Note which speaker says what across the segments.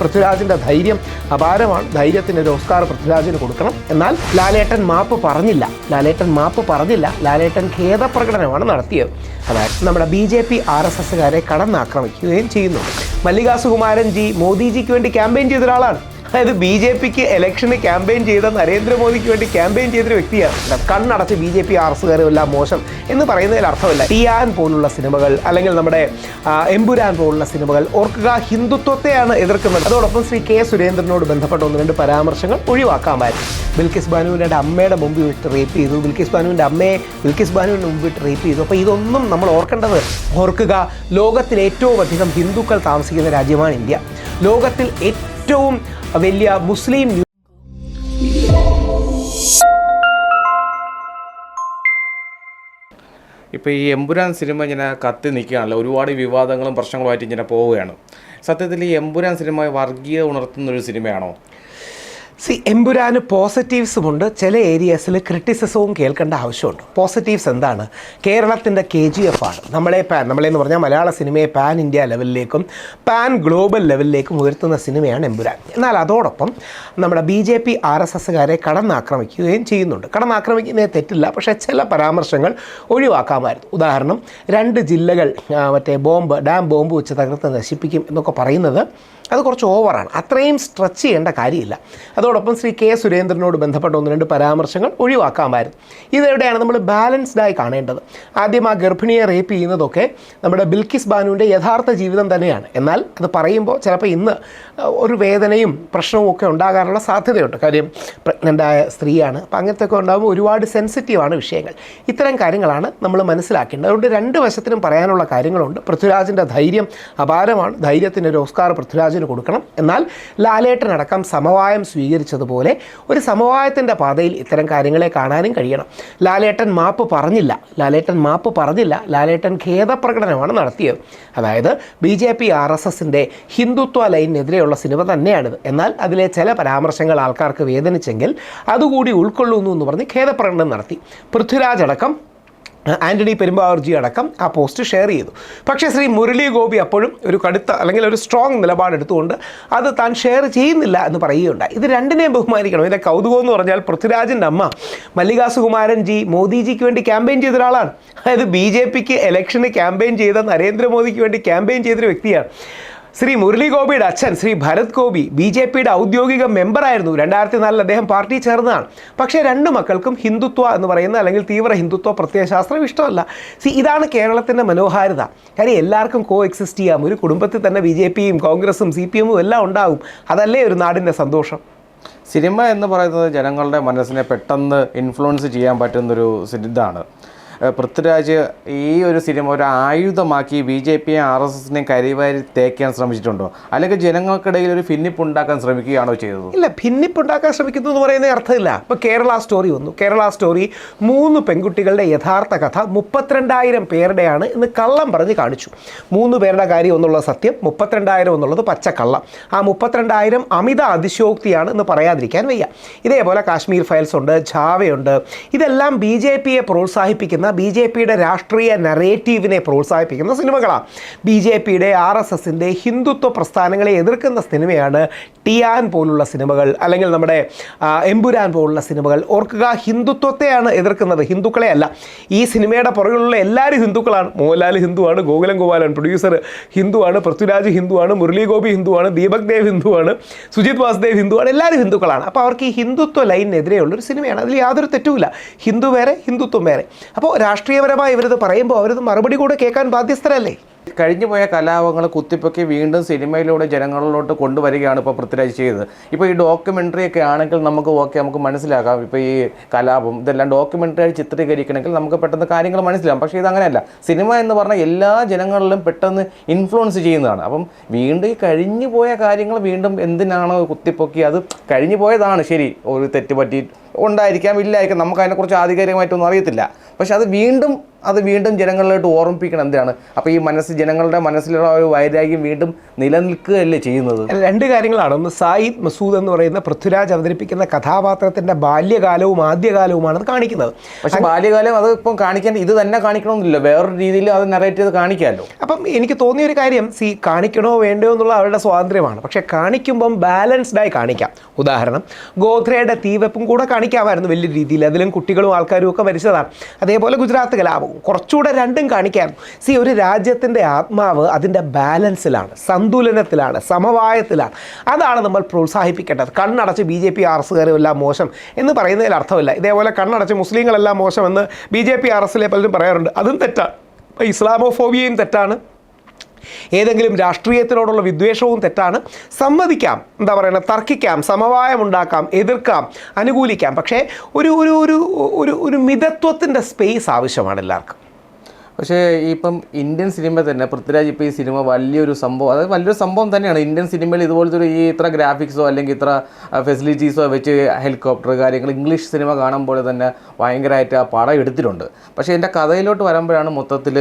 Speaker 1: പൃഥ്വിരാജിന്റെ ധൈര്യം അപാരമാണ്. ധൈര്യത്തിന് ഒരു ഓസ്കാർ പൃഥ്വിരാജിന് കൊടുക്കണം. എന്നാൽ ലാലേട്ടൻ മാപ്പ് പറഞ്ഞില്ല. ലാലേട്ടൻ മാപ്പ് പറഞ്ഞില്ല. ലാലേട്ടൻ ഖേദപ്രകടനമാണ് നടത്തിയത്. അതായത് നമ്മുടെ B J P R S എസ്സുകാരെ കടന്നാക്രമിക്കുകയും ചെയ്യുന്നുണ്ട്. മല്ലികാ സുകുമാരൻ ജി മോദിജിക്ക് വേണ്ടി ക്യാമ്പയിൻ ചെയ്ത ഒരാളാണ് അതായത് ബി ജെ പിക്ക് ഇലക്ഷന് ക്യാമ്പയിൻ ചെയ്ത നരേന്ദ്രമോദിക്ക് വേണ്ടി ക്യാമ്പയിൻ ചെയ്തൊരു വ്യക്തിയാണ്. കണ്ണടച്ച് ബി ജെ പി ആർ എസുകാരും എല്ലാം മോശം എന്ന് പറയുന്നതിൽ അർത്ഥമില്ല. ടിയാൻ പോലുള്ള സിനിമകൾ അല്ലെങ്കിൽ നമ്മുടെ എമ്പുരാൻ പോലുള്ള സിനിമകൾ ഓർക്കുക ഹിന്ദുത്വത്തെയാണ് എതിർക്കുന്നത്. അതോടൊപ്പം ശ്രീ കെ സുരേന്ദ്രനോട് ബന്ധപ്പെട്ട ഒന്ന് രണ്ട് പരാമർശങ്ങൾ ഒഴിവാക്കാമായിരുന്നു. ബിൽക്കിസ് ബാനുവിന്റെ അമ്മയുടെ മുമ്പിൽ വിട്ട് റേപ്പ് ചെയ്തു. ബിൽക്കിസ് ബാനുവിന്റെ അമ്മയെ ബിൽക്കിസ് ബാനുവിന്റെ മുമ്പ് വിട്ട് റേപ്പ് ചെയ്തു. അപ്പോൾ ഇതൊന്നും നമ്മൾ ഓർക്കേണ്ടത് ഓർക്കുക ലോകത്തിൽ ഏറ്റവും അധികം ഹിന്ദുക്കൾ താമസിക്കുന്ന രാജ്യമാണ് ഇന്ത്യ. ലോകത്തിൽ ഏറ്റവും വലിയ മുസ്ലിം
Speaker 2: ഇപ്പോൾ ഈ എമ്പുരാൻ സിനിമ ഇങ്ങനെ കത്തി നിൽക്കുകയാണല്ലോ. ഒരുപാട് വിവാദങ്ങളും പ്രശ്നങ്ങളുമായിട്ട് ഇങ്ങനെ പോവുകയാണ്. സത്യത്തിൽ ഈ എമ്പുരാൻ സിനിമ വർഗീയ ഉണർത്തുന്ന ഒരു സിനിമയാണോ?
Speaker 1: സി എമ്പുരാന് പോസിറ്റീവ്സും ഉണ്ട് ചില ഏരിയസിൽ ക്രിറ്റിസിസവും കേൾക്കേണ്ട ആവശ്യമുണ്ട്. പോസിറ്റീവ്സ് എന്താണ്? കേരളത്തിന്റെ കെ ജി എഫ് ആണ്. നമ്മളെ പാൻ നമ്മളെന്ന് പറഞ്ഞാൽ മലയാള സിനിമയെ പാൻ ഇന്ത്യ ലെവലിലേക്കും പാൻ ഗ്ലോബൽ ലെവലിലേക്കും ഉയർത്തുന്ന സിനിമയാണ് എമ്പുരാൻ. എന്നാൽ അതോടൊപ്പം നമ്മുടെ B J P R S എസ്സുകാരെ കടന്നാക്രമിക്കുകയും ചെയ്യുന്നുണ്ട്. കടന്നാക്രമിക്കുന്നതിന് തെറ്റില്ല പക്ഷേ ചില പരാമർശങ്ങൾ ഒഴിവാക്കാമായിരുന്നു. ഉദാഹരണം രണ്ട് ജില്ലകൾ മറ്റേ ബോംബ് ഡാം ബോംബ് വെച്ച് തകർത്ത് നശിപ്പിക്കും എന്നൊക്കെ പറയുന്നത് അത് കുറച്ച് ഓവറാണ്. അത്രയും സ്ട്രെച്ച് ചെയ്യേണ്ട കാര്യമില്ല. അതോടൊപ്പം ശ്രീ കെ സുരേന്ദ്രനോട് ബന്ധപ്പെട്ട ഒന്ന് രണ്ട് പരാമർശങ്ങൾ ഒഴിവാക്കാമായിരുന്നു. ഇതെവിടെയാണ് നമ്മൾ ബാലൻസ്ഡായി കാണേണ്ടത്? ആദ്യം ആ ഗർഭിണിയെ റേപ്പ് ചെയ്യുന്നതൊക്കെ നമ്മുടെ ബിൽക്കിസ് ബാനുവിന്റെ യഥാർത്ഥ ജീവിതം തന്നെയാണ്. എന്നാൽ അത് പറയുമ്പോൾ ചിലപ്പോൾ ഇന്ന് ഒരു വേദനയും പ്രശ്നവും ഒക്കെ ഉണ്ടാകാനുള്ള സാധ്യതയുണ്ട്. കാര്യം പ്രഗ്നന്റായ സ്ത്രീയാണ്. അപ്പോൾ അങ്ങനത്തെ ഒക്കെ ഉണ്ടാകുമ്പോൾ ഒരുപാട് സെൻസിറ്റീവാണ് വിഷയങ്ങൾ. ഇത്തരം കാര്യങ്ങളാണ് നമ്മൾ മനസ്സിലാക്കേണ്ടത്. അതുകൊണ്ട് രണ്ട് വശത്തിനും പറയാനുള്ള കാര്യങ്ങളുണ്ട്. പൃഥ്വിരാജിന്റെ ധൈര്യം അപാരമാണ്. ധൈര്യത്തിന് ഒരു ഓസ്കാർ പൃഥ്വിരാജിന് കൊടുക്കണം. എന്നാൽ ലാലേട്ടനടക്കം സമവായം സ്വീകരിച്ചതുപോലെ ഒരു സമവായത്തിന്റെ പാതയിൽ ഇത്തരം കാര്യങ്ങളെ കാണാനും കഴിയണം. ലാലേട്ടൻ മാപ്പ് പറഞ്ഞില്ല. ലാലേട്ടൻ മാപ്പ് പറഞ്ഞില്ല. ലാലേട്ടൻ ഖേദപ്രകടനമാണ് നടത്തിയത്. അതായത് B J P R S എസിന്റെ ഹിന്ദുത്വ ലൈനിനെതിരെയുള്ള സിനിമ തന്നെയാണിത്. എന്നാൽ അതിലെ ചില പരാമർശങ്ങൾ ആൾക്കാർക്ക് വേദനിച്ചെങ്കിൽ അതുകൂടി ഉൾക്കൊള്ളുന്നു എന്ന് പറഞ്ഞ് ഖേദപ്രകടനം നടത്തി. പൃഥ്വിരാജ് അടക്കം ആന്റണി പെരുമ്പാവർജി അടക്കം ആ പോസ്റ്റ് ഷെയർ ചെയ്തു. പക്ഷേ ശ്രീ മുരളി ഗോപി അപ്പോഴും ഒരു കടുത്ത അല്ലെങ്കിൽ ഒരു സ്ട്രോങ് നിലപാടെടുത്തുകൊണ്ട് അത് താൻ ഷെയർ ചെയ്യുന്നില്ല എന്ന് പറയുകയുണ്ടായി. ഇത് രണ്ടിനെയും ബഹുമാനിക്കണം. ഇതിന്റെ കൗതുകം എന്ന് പറഞ്ഞാൽ പൃഥ്വിരാജിന്റെ അമ്മ മല്ലികാ സുകുമാരൻ ജി മോദിജിക്ക് വേണ്ടി ക്യാമ്പയിൻ ചെയ്ത ഒരാളാണ് അതായത് ബി ജെ പിക്ക് ഇലക്ഷന് ക്യാമ്പയിൻ ചെയ്ത നരേന്ദ്രമോദിക്ക് വേണ്ടി ക്യാമ്പയിൻ ചെയ്തൊരു വ്യക്തിയാണ്. ശ്രീ മുരളി ഗോപിയുടെ അച്ഛൻ ശ്രീ ഭരത് ഗോപി ബി ജെ പിയുടെ ഔദ്യോഗിക മെമ്പറായിരുന്നു. രണ്ടായിരത്തി നാലിൽ അദ്ദേഹം പാർട്ടി ചേർന്നതാണ്. പക്ഷേ രണ്ട് മക്കൾക്കും ഹിന്ദുത്വ എന്ന് പറയുന്ന അല്ലെങ്കിൽ തീവ്ര ഹിന്ദുത്വ പ്രത്യയശാസ്ത്രം ഇഷ്ടമല്ല. സി ഇതാണ് കേരളത്തിന്റെ മനോഹാരിത. കാര്യം എല്ലാവർക്കും കോ എക്സിസ്റ്റ് ചെയ്യാം. ഒരു കുടുംബത്തിൽ തന്നെ ബി ജെ പിയും കോൺഗ്രസും സി പി എമ്മും എല്ലാം ഉണ്ടാകും അതല്ലേ ഒരു നാടിന്റെ സന്തോഷം?
Speaker 2: സിനിമ എന്ന് പറയുന്നത് ജനങ്ങളുടെ മനസ്സിനെ പെട്ടെന്ന് ഇൻഫ്ലുവൻസ് ചെയ്യാൻ പറ്റുന്നൊരു ഇതാണ്. പൃഥ്വിരാജ് ഈ ഒരു സിനിമ ഒരു ആയുധമാക്കി ബി ജെ പിയെ ആർ എസ് എസിനെയും കരിവാരി തേക്കാൻ ശ്രമിച്ചിട്ടുണ്ടോ? അല്ലെങ്കിൽ ജനങ്ങൾക്കിടയിൽ ഒരു ഭിന്നിപ്പ് ഉണ്ടാക്കാൻ ശ്രമിക്കുകയാണോ ചെയ്തത്?
Speaker 1: ഇല്ല ഭിന്നിപ്പ് ഉണ്ടാക്കാൻ ശ്രമിക്കുന്നു എന്ന് പറയുന്ന അർത്ഥമില്ല. ഇപ്പോൾ കേരള സ്റ്റോറി വന്നു. കേരള സ്റ്റോറി മൂന്ന് പെൺകുട്ടികളുടെ യഥാർത്ഥ കഥ മുപ്പത്തിരണ്ടായിരം പേരുടെയാണ് എന്ന് കള്ളം പറഞ്ഞ് കാണിച്ചു. മൂന്ന് പേരുടെ കാര്യം എന്നുള്ള സത്യം മുപ്പത്തിരണ്ടായിരം എന്നുള്ളത് പച്ചക്കള്ളം. ആ മുപ്പത്തിരണ്ടായിരം അമിത അതിശോക്തിയാണ് എന്ന് പറയാതിരിക്കാൻ വയ്യ. ഇതേപോലെ കാശ്മീർ ഫയൽസ് ഉണ്ട് ഝാവയുണ്ട് ഇതെല്ലാം ബി ജെ പിയെ പ്രോത്സാഹിപ്പിക്കുന്ന ബി ജെ പിയുടെ രാഷ്ട്രീയ നറേറ്റീവിനെ പ്രോത്സാഹിപ്പിക്കുന്ന സിനിമകളാണ് ബി ജെ പിയുടെ ആർ എസ് എസിന്റെ ഹിന്ദുത്വ പ്രസ്ഥാനങ്ങളെ എതിർക്കുന്ന സിനിമയാണ് ടിയാൻ പോലുള്ള സിനിമകൾ അല്ലെങ്കിൽ നമ്മുടെ എമ്പുരാൻ പോലുള്ള സിനിമകൾ. ഓർക്കുക ഹിന്ദുത്വത്തെയാണ് എതിർക്കുന്നത്. ഹിന്ദുക്കളെ അല്ല. ഈ സിനിമയുടെ പുറകിലുള്ള എല്ലാവരും ഹിന്ദുക്കളാണ്. മോഹൻലാൽ ഹിന്ദുവാണ് ഗോകുലം ഗോപാലൻ പ്രൊഡ്യൂസർ ഹിന്ദുവാണ് പൃഥ്വിരാജ് ഹിന്ദുവാണ് മുരളി ഗോപി ഹിന്ദുവാണ് ദീപക് ദേവ് ഹിന്ദുവാണ് സുജിത് വാസുദേവ് ഹിന്ദുവാണ്. എല്ലാവരും ഹിന്ദുക്കളാണ്. അപ്പോൾ അവർക്ക് ഈ ഹിന്ദുത്വ ലൈനിനെതിരെയുള്ളൊരു സിനിമയാണ്. അതിൽ യാതൊരു തെറ്റുമില്ല. ഹിന്ദു വേറെ ഹിന്ദുത്വം വേറെ. അപ്പോൾ രാഷ്ട്രീയപരമായി ഇവരിത് പറയുമ്പോൾ അവരിത് മറുപടി കൂടെ കേൾക്കാൻ ബാധ്യസ്ഥരല്ലേ?
Speaker 2: കഴിഞ്ഞു പോയ കലാപങ്ങൾ കുത്തിപ്പൊക്കി വീണ്ടും സിനിമയിലൂടെ ജനങ്ങളിലോട്ട് കൊണ്ടുവരികയാണ് ഇപ്പോൾ പൃഥ്വിരാജ് ചെയ്തത്. ഇപ്പോൾ ഈ ഡോക്യുമെന്ററി ഒക്കെ ആണെങ്കിൽ നമുക്ക് ഓക്കെ നമുക്ക് മനസ്സിലാക്കാം. ഇപ്പോൾ ഈ കലാപം ഇതെല്ലാം ഡോക്യുമെന്ററി ആയി ചിത്രീകരിക്കണമെങ്കിൽ നമുക്ക് പെട്ടെന്ന് കാര്യങ്ങൾ മനസ്സിലാവും. പക്ഷേ ഇത് അങ്ങനെയല്ല. സിനിമ എന്ന് പറഞ്ഞാൽ എല്ലാ ജനങ്ങളിലും പെട്ടെന്ന് ഇൻഫ്ലുവൻസ് ചെയ്യുന്നതാണ്. അപ്പം വീണ്ടും ഈ കഴിഞ്ഞു പോയ കാര്യങ്ങൾ വീണ്ടും എന്തിനാണോ കുത്തിപ്പൊക്കി? അത് കഴിഞ്ഞു പോയതാണ് ശരി ഒരു തെറ്റ് പറ്റി ഉണ്ടായിരിക്കാം ഇല്ലായിരിക്കാം. നമുക്ക് അതിനെക്കുറിച്ച് ആധികാരികമായിട്ടൊന്നും അറിയത്തില്ല. പക്ഷെ അത് വീണ്ടും അത് വീണ്ടും ജനങ്ങളിലോട്ട് ഓർമ്മിപ്പിക്കണം. എന്താണ് അപ്പോൾ ഈ മനസ്സ് ജനങ്ങളുടെ മനസ്സിലുള്ള ഒരു വൈരാഗ്യം വീണ്ടും നിലനിൽക്കുകയല്ലേ ചെയ്യുന്നത്?
Speaker 1: രണ്ട് കാര്യങ്ങളാണ്. ഒന്ന് സായിദ് മസൂദ് എന്ന് പറയുന്ന പൃഥ്വിരാജ് അവതരിപ്പിക്കുന്ന കഥാപാത്രത്തിന്റെ ബാല്യകാലവും ആദ്യകാലവുമാണ് അത് കാണിക്കുന്നത്.
Speaker 2: പക്ഷെ ബാല്യകാലം അത് ഇപ്പം കാണിക്കാൻ ഇത് തന്നെ കാണിക്കണമെന്നില്ല. വേറൊരു രീതിയിൽ അത് നറേറ്റ് ചെയ്ത് കാണിക്കാമല്ലോ
Speaker 1: അപ്പം എനിക്ക് തോന്നിയ ഒരു കാര്യം സി കാണിക്കണോ വേണ്ടോ എന്നുള്ള അവരുടെ സ്വാതന്ത്ര്യമാണ്. പക്ഷേ കാണിക്കുമ്പം ബാലൻസ്ഡായി കാണിക്കാം. ഉദാഹരണം ഗോധ്രയുടെ തീവെപ്പും കൂടെ കാണിക്കാമായിരുന്നു വലിയ രീതിയിൽ. അതിലും കുട്ടികളും ആൾക്കാരും ഒക്കെ മരിച്ചതാണ് അതേപോലെ ഗുജറാത്ത് കലാപവും കുറച്ചുകൂടെ രണ്ടും കാണിക്കാം. സി ഒരു രാജ്യത്തിന്റെ ആത്മാവ് അതിന്റെ ബാലൻസിലാണ് സന്തുലനത്തിലാണ് സമവായത്തിലാണ്. അതാണ് നമ്മൾ പ്രോത്സാഹിപ്പിക്കേണ്ടത്. കണ്ണടച്ച് ബി ജെ പി ആർ എസുകാരും എല്ലാം മോശം എന്ന് പറയുന്നതിൽ അർത്ഥമില്ല. ഇതേപോലെ കണ്ണടച്ച് മുസ്ലിങ്ങളെല്ലാം മോശമെന്ന് ബി ജെ പി ആർ എസിലെ പലരും പറയാറുണ്ട്. അതും തെറ്റാണ് ഇപ്പോൾ ഇസ്ലാമോഫോബിയയും തെറ്റാണ്. ഏതെങ്കിലും രാഷ്ട്രീയത്തിനോടുള്ള വിദ്വേഷവും തെറ്റാണ്. സമ്മതിക്കാം. എന്താ പറയുക തർക്കിക്കാം സമവായം ഉണ്ടാക്കാം എതിർക്കാം അനുകൂലിക്കാം. പക്ഷേ ഒരു ഒരു ഒരു ഒരു ഒരു മിതത്വത്തിന്റെ സ്പേസ് ആവശ്യമാണ് എല്ലാവർക്കും.
Speaker 2: പക്ഷേ ഇപ്പം ഇന്ത്യൻ സിനിമ തന്നെ പൃഥ്വിരാജ് ഇപ്പോൾ ഈ സിനിമ വലിയൊരു സംഭവം അതായത് വലിയൊരു സംഭവം തന്നെയാണ്. ഇന്ത്യൻ സിനിമയിൽ ഇതുപോലത്തെ ഒരു ഈ ഇത്ര ഗ്രാഫിക്സോ അല്ലെങ്കിൽ ഇത്ര ഫെസിലിറ്റീസോ വെച്ച് ഹെലികോപ്റ്റർ കാര്യങ്ങൾ ഇംഗ്ലീഷ് സിനിമ കാണുമ്പോൾ തന്നെ ഭയങ്കരമായിട്ട് ആ പടം എടുത്തിട്ടുണ്ട്. പക്ഷേ എന്റെ കഥയിലോട്ട് വരുമ്പോഴാണ് മൊത്തത്തിൽ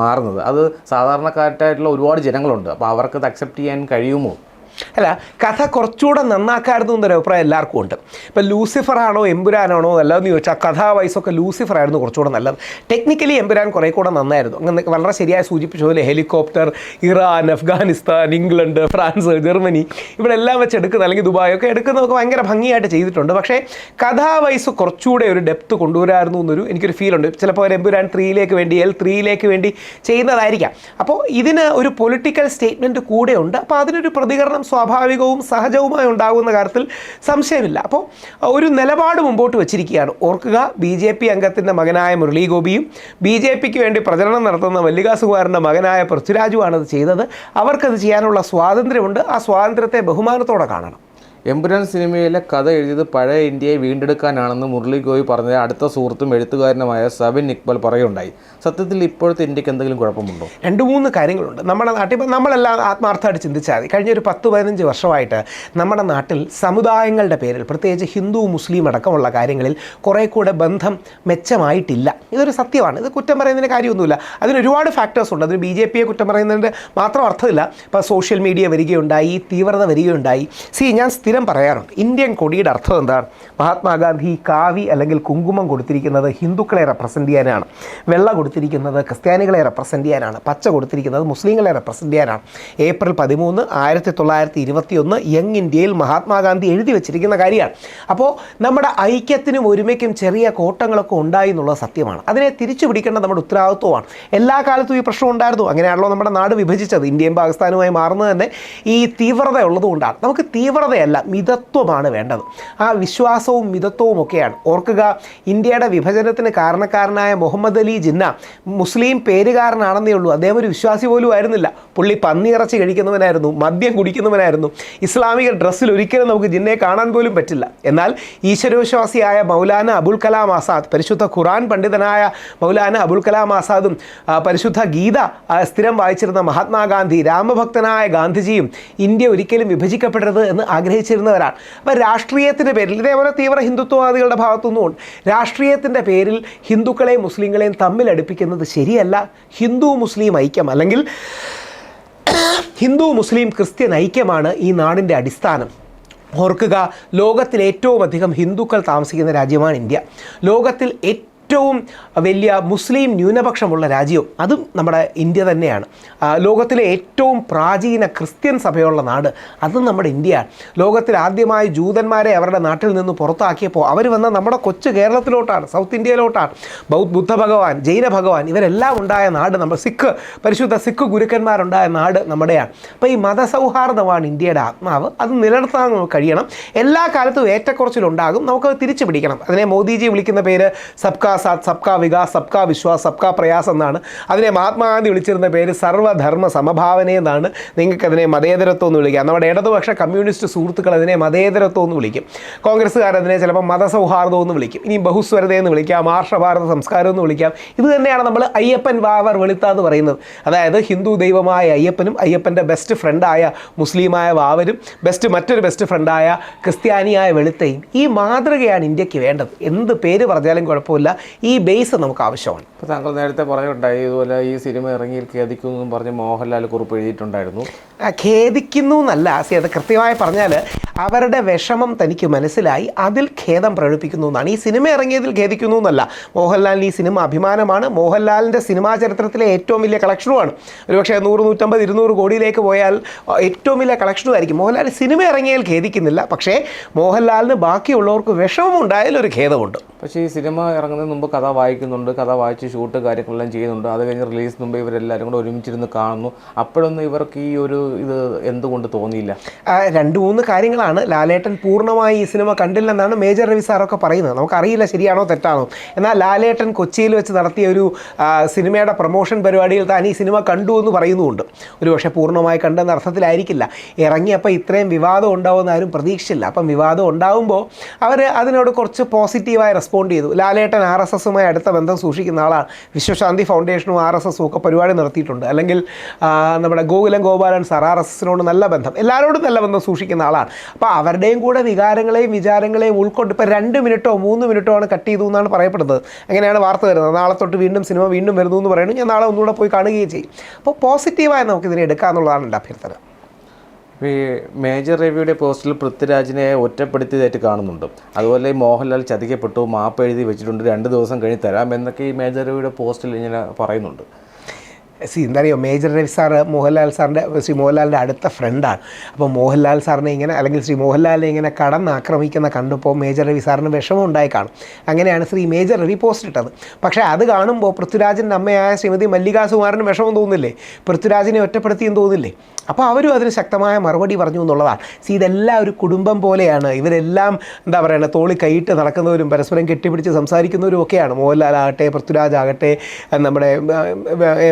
Speaker 2: മാറുന്നത്. അത് സാധാരണക്കാരായിട്ടുള്ള ഒരുപാട് ജനങ്ങളുണ്ട്. അപ്പോൾ അവർക്ക് അത് അക്സെപ്റ്റ് ചെയ്യാൻ കഴിയുമോ?
Speaker 1: അല്ല കഥ കുറച്ചുകൂടെ നന്നാക്കായിരുന്നു എന്നൊരു അഭിപ്രായം എല്ലാവർക്കും ഉണ്ട്. ഇപ്പം ലൂസിഫർ ആണോ എമ്പുരാനാണോ നല്ലതെന്ന് ചോദിച്ചാൽ കഥാ വൈസൊക്കെ ലൂസിഫർ ആയിരുന്നു കുറച്ചുകൂടെ നല്ലത്. ടെക്നിക്കലി എമ്പുരാൻ കുറേ കൂടെ നന്നായിരുന്നു. അങ്ങനെ വളരെ ശരിയായി സൂചിപ്പിച്ച പോലെ helicopter Iran Afghanistan England France Germany ഇവിടെ എല്ലാം വെച്ച് എടുക്കുന്ന അല്ലെങ്കിൽ ദുബായ് ഒക്കെ എടുക്കുന്നതൊക്കെ ഭയങ്കര ഭംഗിയായിട്ട് ചെയ്തിട്ടുണ്ട്. പക്ഷേ കഥാ വൈസ് കുറച്ചുകൂടെ ഒരു ഡെപ്ത് കൊണ്ടുവരായിരുന്നു എന്നൊരു എനിക്കൊരു ഫീൽ ഉണ്ട്. ചിലപ്പോൾ ഒരു എമ്പുരാൻ ത്രീയിലേക്ക് വേണ്ടി എൽ ത്രീയിലേക്ക് വേണ്ടി ചെയ്യുന്നതായിരിക്കാം. അപ്പോൾ ഇതിന് ഒരു പൊളിറ്റിക്കൽ സ്റ്റേറ്റ്മെന്റ് കൂടെ ഉണ്ട്. അപ്പോൾ അതിനൊരു പ്രതികരണം സ്വാഭാവികവും സഹജവുമായി ഉണ്ടാകുന്ന കാര്യത്തിൽ സംശയമില്ല. അപ്പോൾ ഒരു നിലപാട് മുമ്പോട്ട് വച്ചിരിക്കുകയാണ്. ഓർക്കുക ബി ജെ പി അംഗത്തിന്റെ മകനായ മുരളി ഗോപിയും ബി ജെ പിക്ക് വേണ്ടി പ്രചരണം നടത്തുന്ന മല്ലികാസുകുമാരന്റെ മകനായ പൃഥ്വിരാജുമാണ് അത് ചെയ്തത്. അവർക്കത് ചെയ്യാനുള്ള സ്വാതന്ത്ര്യമുണ്ട്. ആ സ്വാതന്ത്ര്യത്തെ ബഹുമാനത്തോടെ കാണണം.
Speaker 2: എമ്പുരാൻ സിനിമയിലെ കഥ എഴുതിയത് പഴയ ഇന്ത്യയെ വീണ്ടെടുക്കാനാണെന്ന് മുരളി ഗോപി പറഞ്ഞ അടുത്ത സുഹൃത്തും എഴുത്തുകാരനുമായ സബിൻ ഇക്ബൽ പറയുണ്ടായി സത്യത്തിൽ ഇപ്പോഴത്തെ ഇന്ത്യയ്ക്ക് എന്തെങ്കിലും കുഴപ്പമുണ്ടോ?
Speaker 1: രണ്ട് മൂന്ന് കാര്യങ്ങളുണ്ട്. നമ്മുടെ നാട്ടിൽ ഇപ്പം നമ്മളെല്ലാം ആത്മാർത്ഥമായിട്ട് ചിന്തിച്ചാൽ മതി. കഴിഞ്ഞ ഒരു പത്ത് പതിനഞ്ച് വർഷമായിട്ട് നമ്മുടെ നാട്ടിൽ സമുദായങ്ങളുടെ പേരിൽ പ്രത്യേകിച്ച് ഹിന്ദു മുസ്ലിം അടക്കമുള്ള കാര്യങ്ങളിൽ കുറേ കൂടെ ബന്ധം മെച്ചമായിട്ടില്ല. ഇതൊരു സത്യമാണ്. ഇത് കുറ്റം പറയുന്നതിന് കാര്യമൊന്നുമില്ല. അതിന് ഒരുപാട് ഫാക്ടേഴ്സ് ഉണ്ട്. അതിന് ബി ജെ പിയെ കുറ്റം പറയുന്നതിന്റെ മാത്രം അർത്ഥമില്ല. ഇപ്പോൾ സോഷ്യൽ മീഡിയ വരികയുണ്ടായി തീവ്രത വരികയുണ്ടായി. സി ഞാൻ സ്ഥിരം പറയാറുണ്ട് ഇന്ത്യൻ കൊടിയുടെ അർത്ഥം എന്താണ് മഹാത്മാഗാന്ധി കാവി അല്ലെങ്കിൽ കുങ്കുമം കൊടുത്തിരിക്കുന്നത് ഹിന്ദുക്കളെ റെപ്രസെന്റ് ചെയ്യാനാണ്. വെള്ള കൊടുത്തിരിക്കുന്നത് ക്രിസ്ത്യാനികളെ റെപ്രസെന്റ് ചെയ്യാനാണ്. പച്ച കൊടുത്തിരിക്കുന്നത് മുസ്ലിങ്ങളെ റെപ്രസെന്റ് ചെയ്യാനാണ്. ഏപ്രിൽ പതിമൂന്ന് ആയിരത്തി തൊള്ളായിരത്തി ഇരുപത്തിയൊന്ന് യങ് ഇന്ത്യയിൽ മഹാത്മാഗാന്ധി എഴുതി വെച്ചിരിക്കുന്ന കാര്യമാണ്. അപ്പോൾ നമ്മുടെ ഐക്യത്തിനും ഒരുമയ്ക്കും ചെറിയ കോട്ടങ്ങളൊക്കെ ഉണ്ടായി എന്നുള്ളത് സത്യമാണ്. അതിനെ തിരിച്ചു പിടിക്കേണ്ട നമ്മുടെ ഉത്തരവാദിത്വമാണ്. എല്ലാ കാലത്തും ഈ പ്രശ്നം ഉണ്ടായിരുന്നു. അങ്ങനെയാണല്ലോ നമ്മുടെ നാട് വിഭജിച്ചത്. ഇന്ത്യയും പാകിസ്ഥാനുമായി മാറുന്നത് തന്നെ ഈ തീവ്രത ഉള്ളതുകൊണ്ടാണ് നമുക്ക് തീവ്രതയല്ല മിതത്വമാണ് വേണ്ടത്. ആ വിശ്വാസവും മിതത്വവും ഒക്കെയാണ്. ഓർക്കുക ഇന്ത്യയുടെ വിഭജനത്തിന് കാരണക്കാരനായ മുഹമ്മദ് അലി ജിന്ന മുസ്ലിം പേരുകാരനാണെന്നേ ഉള്ളൂ. അദ്ദേഹം ഒരു വിശ്വാസി പോലും ആയിരുന്നില്ല. പുള്ളി പന്നിയിറച്ചി കഴിക്കുന്നവനായിരുന്നു മദ്യം കുടിക്കുന്നവനായിരുന്നു. ഇസ്ലാമിക ഡ്രസ്സിൽ ഒരിക്കലും നമുക്ക് ജിന്നയെ കാണാൻ പോലും പറ്റില്ല. എന്നാൽ ഈശ്വരവിശ്വാസിയായ മൗലാന അബുൽ കലാം ആസാദ് പരിശുദ്ധ ഖുറാൻ പണ്ഡിതനായ മൗലാന അബുൽ കലാം ആസാദും പരിശുദ്ധ ഗീത സ്ഥിരം വായിച്ചിരുന്ന മഹാത്മാഗാന്ധി രാമഭക്തനായ ഗാന്ധിജിയും ഇന്ത്യ ഒരിക്കലും വിഭജിക്കപ്പെടരുത് എന്ന് ആഗ്രഹിച്ചിരുന്നവരാണ് അപ്പോൾ രാഷ്ട്രീയത്തിന്റെ പേരിൽ ഇതേപോലെ തീവ്ര ഹിന്ദുത്വവാദികളുടെ ഭാഗത്തുനിന്നുമുണ്ട്. രാഷ്ട്രീയത്തിന്റെ പേരിൽ ഹിന്ദുക്കളെയും മുസ്ലിങ്ങളെയും തമ്മിൽ അടുപ്പിക്കുന്നത് ശരിയല്ല. ഹിന്ദു മുസ്ലിം ഐക്യം അല്ലെങ്കിൽ ഹിന്ദു മുസ്ലിം ക്രിസ്ത്യൻ ഐക്യമാണ് ഈ നാടിന്റെ അടിസ്ഥാനം. ഓർക്കുക ലോകത്തിൽ ഏറ്റവും അധികം ഹിന്ദുക്കൾ താമസിക്കുന്ന രാജ്യമാണ് ഇന്ത്യ. ലോകത്തിൽ ഏറ്റവും വലിയ മുസ്ലിം ന്യൂനപക്ഷമുള്ള രാജ്യവും അതും നമ്മുടെ ഇന്ത്യ തന്നെയാണ്. ലോകത്തിലെ ഏറ്റവും പ്രാചീന ക്രിസ്ത്യൻ സഭയുള്ള നാട് അതും നമ്മുടെ ഇന്ത്യയാണ്. ലോകത്തിൽ ആദ്യമായി ജൂതന്മാരെ അവരുടെ നാട്ടിൽ നിന്ന് പുറത്താക്കിയപ്പോൾ അവർ വന്ന നമ്മുടെ കൊച്ചു കേരളത്തിലോട്ടാണ് സൗത്ത് ഇന്ത്യയിലോട്ടാണ്. ബൗദ്ധ ബുദ്ധ ഭഗവാൻ ജൈന ഭഗവാൻ ഇവരെല്ലാം ഉണ്ടായ നാട് നമ്മൾ സിഖ് പരിശുദ്ധ സിഖ് ഗുരുക്കന്മാരുണ്ടായ നാട് നമ്മുടെയാണ്. അപ്പോൾ ഈ മതസൗഹാർദ്ദമാണ് ഇന്ത്യയുടെ ആത്മാവ്. അത് നിലനിർത്താൻ നമുക്ക് കഴിയണം. എല്ലാ കാലത്തും ഏറ്റക്കുറച്ചിലുണ്ടാകും. നമുക്കത് തിരിച്ചു പിടിക്കണം. അതിനെ മോദിജി വിളിക്കുന്ന പേര് സബ്കാ സാത്ത് സബ്കാ വികാസ് സബ്കാ വിശ്വാസ് സബ്കാ പ്രയാസ് എന്നാണ്. അതിനെ മഹാത്മാഗാന്ധി വിളിച്ചിരുന്ന പേര് സർവധർമ്മ സമഭാവന എന്നാണ്. നിങ്ങൾക്കതിനെ മതേതരത്വം എന്ന് വിളിക്കാം. നമ്മുടെ ഇടതുപക്ഷ കമ്മ്യൂണിസ്റ്റ് സുഹൃത്തുക്കൾ അതിനെ മതേതരത്വം എന്ന് വിളിക്കും. കോൺഗ്രസ്സുകാർ അതിനെ ചിലപ്പോൾ മതസൗഹാർദ്ദം എന്ന് വിളിക്കും. ഇനി ബഹുസ്വരത എന്ന് വിളിക്കാം. ആർഷഭാരത സംസ്കാരം എന്ന് വിളിക്കാം. ഇത് തന്നെയാണ് നമ്മൾ അയ്യപ്പൻ വാവർ വെളുത്ത എന്ന് പറയുന്നത്. അതായത് ഹിന്ദു ദൈവമായ അയ്യപ്പനും അയ്യപ്പന്റെ ബെസ്റ്റ് ഫ്രണ്ടായ മുസ്ലിമായ വാവരും ബെസ്റ്റ് മറ്റൊരു ബെസ്റ്റ് ഫ്രണ്ടായ ക്രിസ്ത്യാനിയായ വെളുത്തയും ഈ മാതൃകയാണ് ഇന്ത്യയ്ക്ക് വേണ്ടത്. എന്ത് പേര് പറഞ്ഞാലും കുഴപ്പമില്ല. ഈ ബേസ് നമുക്ക് ആവശ്യമാണ്.
Speaker 2: ഇപ്പോൾ താങ്കൾ നേരത്തെ പറഞ്ഞിട്ടുണ്ടായി ഇതുപോലെ ഈ സിനിമ ഇറങ്ങിയിൽ ഖേദിക്കുന്നു എന്നും പറഞ്ഞ് മോഹൻലാൽ കുറിപ്പ് എഴുതിയിട്ടുണ്ടായിരുന്നു.
Speaker 1: ഖേദിക്കുന്നു എന്നല്ല സി അത് കൃത്യമായി പറഞ്ഞാൽ അവരുടെ വിഷമം തനിക്ക് മനസ്സിലായി അതിൽ ഖേദം പ്രകടിപ്പിക്കുന്നു എന്നാണ്. ഈ സിനിമ ഇറങ്ങിയതിൽ ഖേദിക്കുന്നു എന്നല്ല മോഹൻലാലിന് ഈ സിനിമ അഭിമാനമാണ്. മോഹൻലാലിന്റെ സിനിമാ ചരിത്രത്തിലെ ഏറ്റവും വലിയ കളക്ഷനുമാണ്. ഒരുപക്ഷെ നൂറ് നൂറ്റമ്പത് ഇരുന്നൂറ് കോടിയിലേക്ക് പോയാൽ ഏറ്റവും വലിയ കളക്ഷനും ആയിരിക്കും മോഹൻലാൽ സിനിമ ഇറങ്ങിയാൽ ഖേദിക്കുന്നില്ല പക്ഷേ മോഹൻലാലിന് ബാക്കിയുള്ളവർക്ക് വിഷമമുണ്ടായാലും ഒരു ഖേദമുണ്ട്.
Speaker 2: പക്ഷേ ഈ സിനിമ ഇറങ്ങുന്നതിന് മുമ്പ് കഥ വായിക്കുന്നുണ്ട് കഥ വായിച്ച് ഷൂട്ട് കാര്യങ്ങളെല്ലാം ചെയ്യുന്നുണ്ട്. അത് കഴിഞ്ഞ് റിലീസ് മുമ്പ് ഇവരെല്ലാവരും കൂടെ ഒരുമിച്ചിരുന്ന് കാണുന്നു. അപ്പോഴൊന്നും ഇവർക്ക് ഈ ഒരു ഇത് എന്തുകൊണ്ട് തോന്നിയില്ല?
Speaker 1: രണ്ട് മൂന്ന് കാര്യങ്ങളാണ് ലാലേട്ടൻ പൂർണമായി ഈ സിനിമ കണ്ടില്ലെന്നാണ് മേജർ രവി സാറൊക്കെ പറയുന്നത്. നമുക്കറിയില്ല ശരിയാണോ തെറ്റാണോ. എന്നാൽ ലാലേട്ടൻ കൊച്ചിയിൽ വെച്ച് നടത്തിയ ഒരു സിനിമയുടെ പ്രൊമോഷൻ പരിപാടിയിൽ താൻ ഈ സിനിമ കണ്ടു എന്ന് പറയുന്നുമുണ്ട്. ഒരു പക്ഷേ പൂർണമായി കണ്ടെന്ന അർത്ഥത്തിലായിരിക്കില്ല. ഇറങ്ങിയപ്പോൾ ഇത്രയും വിവാദം ഉണ്ടാവുമെന്ന് ആരും പ്രതീക്ഷിച്ചില്ല. അപ്പം വിവാദം ഉണ്ടാവുമ്പോൾ അവർ അതിനോട് കുറച്ച് പോസിറ്റീവായി റെസ്പോണ്ട് ചെയ്തു. ലാലേട്ടൻ ആർ എസ് എസുമായി അടുത്ത ബന്ധം സൂക്ഷിക്കുന്ന ആളാണ്. വിശ്വശാന്തി ഫൗണ്ടേഷനും ആർ എസ് എസും ഒക്കെ പരിപാടി നടത്തിയിട്ടുണ്ട്. അല്ലെങ്കിൽ നമ്മുടെ Gokulam Gopalan sir R S എസിനോട് നല്ല ബന്ധം. എല്ലാവരോടും നല്ല ബന്ധം സൂക്ഷിക്കുന്ന ആളാണ്. അപ്പോൾ അവരുടെയും കൂടെ വികാരങ്ങളെയും വിചാരങ്ങളെയും ഉൾക്കൊണ്ട് ഇപ്പോൾ രണ്ട് മിനിറ്റോ മൂന്ന് മിനിറ്റോ ആണ് കട്ട് ചെയ്തു എന്നാണ് പറയപ്പെടുന്നത്. അങ്ങനെയാണ് വാർത്ത വരുന്നത്. നാളെ തൊട്ട് വീണ്ടും സിനിമ വീണ്ടും വരുന്നു എന്ന് പറയുന്നു. ഞാൻ നാളെ ഒന്നുകൂടെ പോയി കാണുകയും ചെയ്യും. അപ്പോൾ പോസിറ്റീവായി നമുക്കിതിനെ എടുക്കാമെന്നുള്ളതാണ് എന്റെ അഭ്യർത്ഥന.
Speaker 2: ഈ മേജർ രവിയുടെ പോസ്റ്റിൽ പൃഥ്വിരാജിനെ ഒറ്റപ്പെടുത്തിയതായിട്ട് കാണുന്നുണ്ട്. അതുപോലെ മോഹൻലാൽ ചതിക്കപ്പെട്ടു മാപ്പ് എഴുതി വെച്ചിട്ടുണ്ട് രണ്ട് ദിവസം കഴിഞ്ഞ് തരാം എന്നൊക്കെ ഈ മേജർ രവിയുടെ പോസ്റ്റിൽ ഇങ്ങനെ പറയുന്നുണ്ട്.
Speaker 1: സി എന്താ പറയുക മേജർ രവി സാറ് മോഹൻലാൽ സാറിന്റെ ശ്രീ മോഹൻലാലിന്റെ അടുത്ത ഫ്രണ്ടാണ്. അപ്പോൾ മോഹൻലാൽ സാറിനെ ഇങ്ങനെ അല്ലെങ്കിൽ ശ്രീ മോഹൻലാലിനെ ഇങ്ങനെ കടന്ന് ആക്രമിക്കുന്ന കണ്ടപ്പോൾ മേജർ രവി സാറിന് വിഷമം ഉണ്ടായി കാണും. അങ്ങനെയാണ് ശ്രീ മേജർ രവി പോസ്റ്റ് ഇട്ടത്. പക്ഷേ അത് കാണുമ്പോൾ പൃഥ്വിരാജിന്റെ അമ്മയായ ശ്രീമതി മല്ലികാ സുമാറിന് വിഷമം തോന്നില്ലേ? പൃഥ്വിരാജിനെ ഒറ്റപ്പെടുത്തിയും തോന്നില്ലേ? അപ്പോൾ അവരും അതിന് ശക്തമായ മറുപടി പറഞ്ഞു എന്നുള്ളതാണ്. സി ഇതെല്ലാം ഒരു കുടുംബം പോലെയാണ്. ഇവരെല്ലാം എന്താ പറയുക തോളി കൈയിട്ട് നടക്കുന്നവരും പരസ്പരം കെട്ടിപ്പിടിച്ച് സംസാരിക്കുന്നവരും ഒക്കെയാണ്. മോഹൻലാൽ ആകട്ടെ പൃഥ്വിരാജ് ആകട്ടെ നമ്മുടെ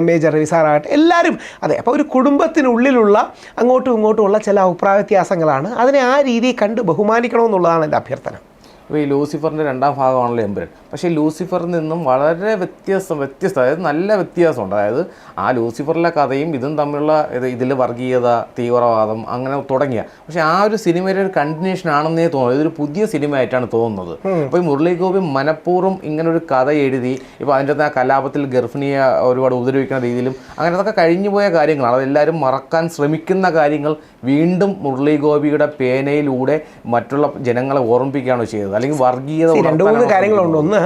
Speaker 1: മേജർ രവി സാറാകട്ടെ എല്ലാവരും അതെ അപ്പോൾ ഒരു കുടുംബത്തിനുള്ളിലുള്ള അങ്ങോട്ടും ഇങ്ങോട്ടുമുള്ള ചില അഭിപ്രായ വ്യത്യാസങ്ങളാണ്. അതിനെ ആ രീതിയിൽ കണ്ട് ബഹുമാനിക്കണമെന്നുള്ളതാണ് എന്റെ അഭ്യർത്ഥന.
Speaker 2: ഇപ്പോൾ ഈ ലൂസിഫറിന്റെ രണ്ടാം ഭാഗമാണല്ലോ എമ്പുരൻ. പക്ഷേ ലൂസിഫറിൽ നിന്നും വളരെ വ്യത്യസ്തം വ്യത്യസ്ത അതായത് നല്ല വ്യത്യാസമുണ്ട്. അതായത് ആ ലൂസിഫറിലെ കഥയും ഇതും തമ്മിലുള്ള ഇത് ഇതിൽ വർഗീയത തീവ്രവാദം അങ്ങനെ തുടങ്ങിയ. പക്ഷേ ആ ഒരു സിനിമയുടെ ഒരു കണ്ടിന്യൂഷൻ ആണെന്നേ തോന്നുന്നു. ഇതൊരു പുതിയ സിനിമ ആയിട്ടാണ് തോന്നുന്നത് അപ്പോൾ ഈ മുരളീഗോപി മനഃപൂർവം ഇങ്ങനെ ഒരു കഥ എഴുതി ഇപ്പോൾ അതിന്റെ ആ കലാപത്തിൽ ഗർഭിണിയെ ഒരുപാട് ഉപദ്രവിക്കുന്ന രീതിയിലും അങ്ങനെ അതൊക്കെ കഴിഞ്ഞു പോയ കാര്യങ്ങളാണ്. അതെല്ലാവരും മറക്കാൻ ശ്രമിക്കുന്ന കാര്യങ്ങൾ വീണ്ടും മുരളീഗോപിയുടെ പേനയിലൂടെ മറ്റുള്ള ജനങ്ങളെ ഓർമ്മിപ്പിക്കുകയാണോ ചെയ്തത്. അല്ലെങ്കിൽ വർഗീയത
Speaker 1: രണ്ട് മൂന്ന് കാര്യങ്ങളുണ്ട്. ഒന്ന്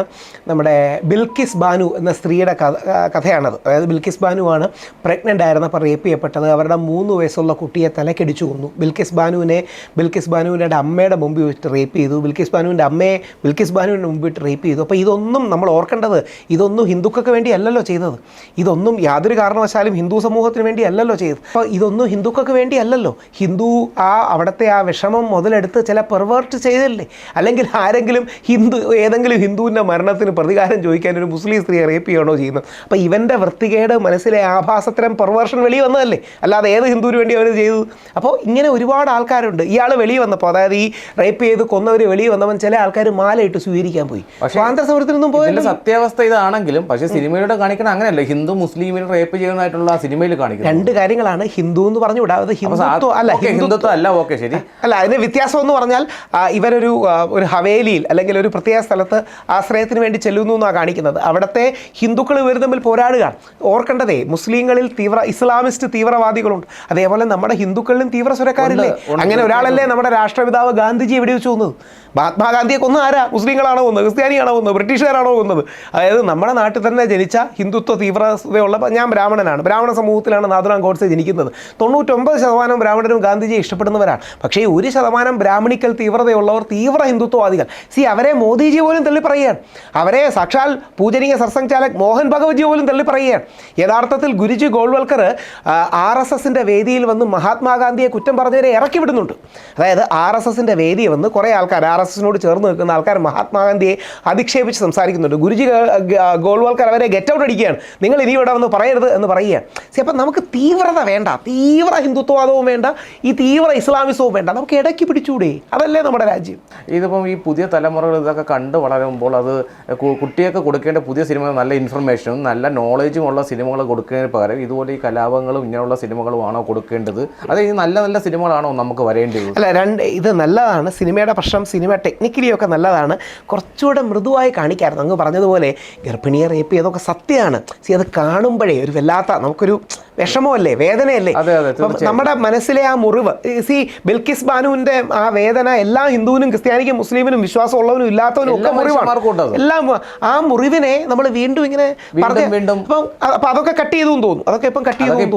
Speaker 1: നമ്മുടെ ബിൽക്കിസ് ബാനു എന്ന സ്ത്രീയുടെ കഥ ആ, കഥയാണത്. അതായത് ബിൽക്കിസ് ബാനു ആണ് പ്രഗ്നന്റ് ആയിരുന്നപ്പോൾ റേപ്പ് ചെയ്യപ്പെട്ടത്. അവരുടെ മൂന്ന് വയസ്സുള്ള കുട്ടിയെ തലക്കടിച്ചു കൊന്നു. ബിൽക്കിസ് ബാനുവിനെ ബിൽക്കിസ് ബാനുവിന്റെ അമ്മയുടെ മുമ്പിൽ വെച്ചിട്ട് റേപ്പ് ചെയ്തു. ബിൽക്കിസ് ബാനുവിന്റെ അമ്മയെ ബിൽക്കിസ് ബാനുവിന്റെ മുമ്പിൽ വെച്ചിട്ട് റേപ്പ് ചെയ്തു. അപ്പോൾ ഇതൊന്നും നമ്മൾ ഓർക്കേണ്ടത് ഇതൊന്നും ഹിന്ദുക്കൾക്ക് വേണ്ടി അല്ലല്ലോ ചെയ്തത്. ഇതൊന്നും യാതൊരു കാരണവശാലും ഹിന്ദു സമൂഹത്തിന് വേണ്ടി അല്ലല്ലോ ചെയ്തത്. അപ്പോൾ ഇതൊന്നും ഹിന്ദുക്കൾക്ക് വേണ്ടി അല്ലല്ലോ. ഹിന്ദു ആ അവിടുത്തെ ആ വിഷമം മുതലെടുത്ത് ചില പെർവേർട്ട് ചെയ്തല്ലേ? അല്ലെങ്കിൽ ആരെങ്കിലും ഹിന്ദു ഏതെങ്കിലും ഹിന്ദുവിന്റെ മരണത്തിന് പ്രതികാരം ചോദിക്കാൻ ഒരു മുസ്ലിം സ്ത്രീയെ റേപ്പ് ചെയ്യണോ ചെയ്യുന്നത്? അപ്പോൾ ഇവന്റെ വൃത്തികേട് മനസ്സിലെ ആഭാസത്തരം പെർവേർഷൻ വെളി വന്നതല്ലേ? അല്ലാതെ ഏത് ഹിന്ദുവിന് വേണ്ടി അവർ ചെയ്തത്? അപ്പോൾ ഇങ്ങനെ ഒരുപാട് ആൾക്കാരുണ്ട്. ഇയാൾ വെളി വന്നപ്പോൾ അതായത് ഈ റേപ്പ് ചെയ്ത് കൊന്നവർ വെളി വന്നവൻ ചില ആൾക്കാർ മാലയിട്ട് സ്വീകരിക്കാൻ പോയി. സ്വാതന്ത്ര്യ സമരത്തിനൊന്നും പോയില്ല.
Speaker 2: ഇതിന്റെ സത്യാവസ്ഥ ഇതാണെങ്കിലും പക്ഷേ സിനിമയിലൂടെ കാണിക്കണ അങ്ങനെയല്ല. ഹിന്ദു മുസ്ലിമിനെ റേപ്പ് ചെയ്യുന്നതായിട്ടുള്ള സിനിമയിൽ കാണിക്കുന്നത്.
Speaker 1: രണ്ട് കാര്യങ്ങളാണ് ഹിന്ദു എന്ന് പറഞ്ഞുകൂടാ അത് ഹിന്ദുത്വം അല്ല
Speaker 2: ഹിന്ദുത്വം. അല്ല ഓക്കെ ശരി.
Speaker 1: അല്ല അതിന് വ്യത്യാസം എന്ന് പറഞ്ഞാൽ ഇവരൊരു ഒരു ഒരു ഹവേലിയിൽ അല്ലെങ്കിൽ ഒരു പ്രത്യേക സ്ഥലത്ത് ആശ്രയത്തിന് വേണ്ടി ചെല്ലുന്നു എന്നാണ് കാണിക്കുന്നത്. അവിടുത്തെ ഹിന്ദുക്കൾ ഇവർ തമ്മിൽ പോരാടുക. ഓർക്കേണ്ടതേ മുസ്ലിങ്ങളിൽ തീവ്ര ഇസ്ലാമിസ്റ്റ് തീവ്രവാദികളുണ്ട്. അതേപോലെ നമ്മുടെ ഹിന്ദുക്കളിലും തീവ്ര സുരക്കാരില്ലേ അങ്ങനെ ഒരാളല്ലേ നമ്മുടെ രാഷ്ട്രപിതാവ് ഗാന്ധിജി എവിടെ വെച്ച് കൊന്നത് മഹാത്മാഗാന്ധിയെ കൊന്നു ആരാ? മുസ്ലിങ്ങളാണോ കൊന്നത്? ക്രിസ്ത്യാനിയാണോ കൊന്നത്? ബ്രിട്ടീഷുകാരാണോ കൊന്നത്? അതായത് നമ്മുടെ നാട്ടിൽ തന്നെ ജനിച്ച ഹിന്ദുത്വ തീവ്രതയുള്ള ഞാൻ ബ്രാഹ്മണനാണ്. ബ്രാഹ്മണ സമൂഹത്തിലാണ് നാഥുറാം ഗോഡ്സെ ജനിക്കുന്നത്. തൊണ്ണൂറ്റൊമ്പത് ശതമാനം ബ്രാഹ്മണരും ഗാന്ധിജിയെ ഇഷ്ടപ്പെടുന്നവരാണ്. പക്ഷേ ഒരു ശതമാനം ബ്രാഹ്മണിക്കൽ തീവ്രതയുള്ളവർ തീവ്ര ഹിന്ദുത്വവാദികൾ സി അവരെ മോദിജി പോലും തള്ളി പറയുകയാണ് അവരെ സാക്ഷാൽ പൂജനീയ സർസംഘ് ചാലക് മോഹൻ ഭഗവത്ജി പോലും തള്ളി പറയുകയാണ് യഥാർത്ഥത്തിൽ ഗുരുജി ഗോൾവൽക്കർ ആർ എസ് എസിന്റെ വേദിയിൽ വന്ന് മഹാത്മാഗാന്ധിയെ കുറ്റം പറഞ്ഞവരെ ഇറക്കി വിടുന്നുണ്ട്. അതായത് ആർ എസ് എസിന്റെ വേദിയിൽ വന്ന് കുറേ ആൾക്കാർ ആർ എസ് എസിനോട് ചേർന്ന് നിൽക്കുന്ന ആൾക്കാർ മഹാത്മാഗാന്ധിയെ അധിക്ഷേപിച്ച് സംസാരിക്കുന്നുണ്ട്. ഗുരുജി ഗ- ഗ- അവരെ ഗെറ്റ് ഔട്ട് അടിക്കുകയാണ്. നിങ്ങൾ ഇനി ഇവിടെ വന്ന് പറയരുത് എന്ന് പറയുകയാണ്. സി അപ്പം നമുക്ക് തീവ്രത വേണ്ട തീവ്ര ഹിന്ദുത്വവാദവും വേണ്ട ഈ തീവ്ര ഇസ്ലാമിസവും വേണ്ട. നമുക്ക് ഇടയ്ക്ക് പിടിച്ചുകൂടെ അതല്ലേ നമ്മുടെ രാജ്യം.
Speaker 2: ഇതിപ്പം ഈ പുതിയ തലമുറകൾ ഇതൊക്കെ കണ്ട് വളരുമ്പോൾ അത് കുട്ടിയൊക്കെ കുട്ടികൾക്ക് കൊടുക്കേണ്ട പുതിയ സിനിമ നല്ല ഇൻഫർമേഷനും നല്ല നോളേജും ഉള്ള സിനിമകൾ കൊടുക്കുന്നതിന് പകരം ഇതുപോലെ ഈ കലാപങ്ങളും ഇങ്ങനെയുള്ള സിനിമകളുമാണോ കൊടുക്കേണ്ടത്? അത് ഇനി നല്ല നല്ല സിനിമകളാണോ നമുക്ക് വരേണ്ടത്
Speaker 1: അല്ല രണ്ട് ഇത് നല്ലതാണ്. സിനിമയുടെ പ്രശ്നം സിനിമ ടെക്നിക്കലിയൊക്കെ നല്ലതാണ്. കുറച്ചുകൂടെ മൃദുവായി കാണിക്കായിരുന്നു. അങ്ങ് പറഞ്ഞതുപോലെ ഗർഭിണിയെ റേപ്പ് ചെയ്തൊക്കെ സത്യമാണ്. സി അത് കാണുമ്പോഴേ ഒരു വല്ലാത്ത നമുക്കൊരു വിഷമമല്ലേ വേദനയല്ലേ?
Speaker 2: അതെ, അതെ,
Speaker 1: നമ്മുടെ മനസ്സിലെ ആ മുറിവ് സി ബിൽക്കിസ് ബാനുവിന്റെ ആ വേദന എല്ലാ ഹിന്ദുവിനും ക്രിസ്ത്യാനിക്കും മുസ്ലിമിനും വിശ്വാസം ഉള്ളവനും ഇല്ലാത്തവനും ഒക്കെ മുറിവാണ്. എല്ലാം ആ മുറിവിനെ നമ്മൾ വീണ്ടും ഇങ്ങനെ
Speaker 2: വീണ്ടും.
Speaker 1: അപ്പൊ അതൊക്കെ കട്ട് ചെയ്തു തോന്നുന്നു. അതൊക്കെ ഇപ്പം കട്ട് ചെയ്തു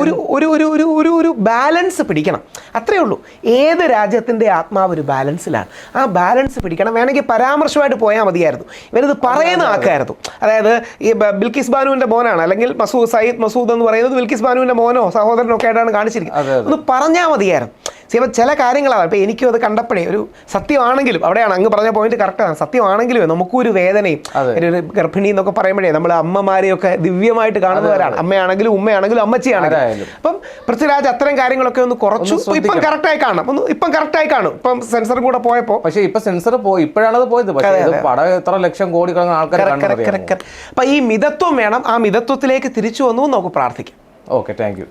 Speaker 1: ഒരു ഒരു ഒരു ഒരു ഒരു ഒരു ബാലൻസ് പിടിക്കണം. അത്രേ ഉള്ളൂ. ഏത് രാജ്യത്തിന്റെ ആത്മാവ് ഒരു ബാലൻസിലാണ്? ആ ബാലൻസ് പിടിക്കണം. വേണമെങ്കിൽ പരാമർശമായിട്ട് പോയാൽ മതിയായിരുന്നു. ഇവരിത് പറയുന്ന ആക്കായിരുന്നു അതായത് ഈ ബിൽക്കിസ് ബാനുവിന്റെ മോനാണ്. അല്ലെങ്കിൽ മസൂദ് സയ്യിദ് മസൂദ് എന്ന് പറയുന്നത് ബിൽക്കിസ് ബാനുവിന്റെ മോനോ സഹോദരനോ ഒക്കെ ആയിട്ടാണ് കാണിച്ചിരിക്കുന്നത് ഒന്ന് പറഞ്ഞാൽ മതിയായിരുന്നു. ചില കാര്യങ്ങളാണ്. ഇപ്പൊ എനിക്കും അത് കണ്ടപ്പോഴേ ഒരു സത്യമാണെങ്കിലും അവിടെയാണ് അങ്ങ് പറഞ്ഞ പോയിന്റ് കറക്റ്റാണ് സത്യമാണെങ്കിലും നമുക്കും ഒരു വേദനയും ഒരു ഗർഭിണി എന്നൊക്കെ പറയുമ്പോഴേ നമ്മൾ അമ്മമാരെയൊക്കെ ദിവ്യമായിട്ട് കാണുന്നവരാണ്. അമ്മയാണെങ്കിലും ഉമ്മയാണെങ്കിലും അമ്മച്ചിയാണെങ്കിലും. അപ്പം പൃഥ്വിരാജ് അത്തരം കാര്യങ്ങളൊക്കെ ഒന്ന് കുറച്ചു. ഇപ്പം കറക്റ്റായി കാണാം ഒന്ന് ഇപ്പം കറക്റ്റായി കാണും. ഇപ്പം സെൻസർ കൂടെ പോയപ്പോൾ
Speaker 2: പക്ഷേ ഇപ്പൊ സെൻസർ പോയി ഇപ്പോഴാണത് പോയത്. പക്ഷേ ഇത് പടം എത്ര ലക്ഷം കോടി ആൾക്കാർ
Speaker 1: അപ്പം ഈ മിതത്വം വേണം. ആ മിതത്വത്തിലേക്ക് തിരിച്ചു വന്നു നമുക്ക് പ്രാർത്ഥിക്കാം.
Speaker 2: Okay thank you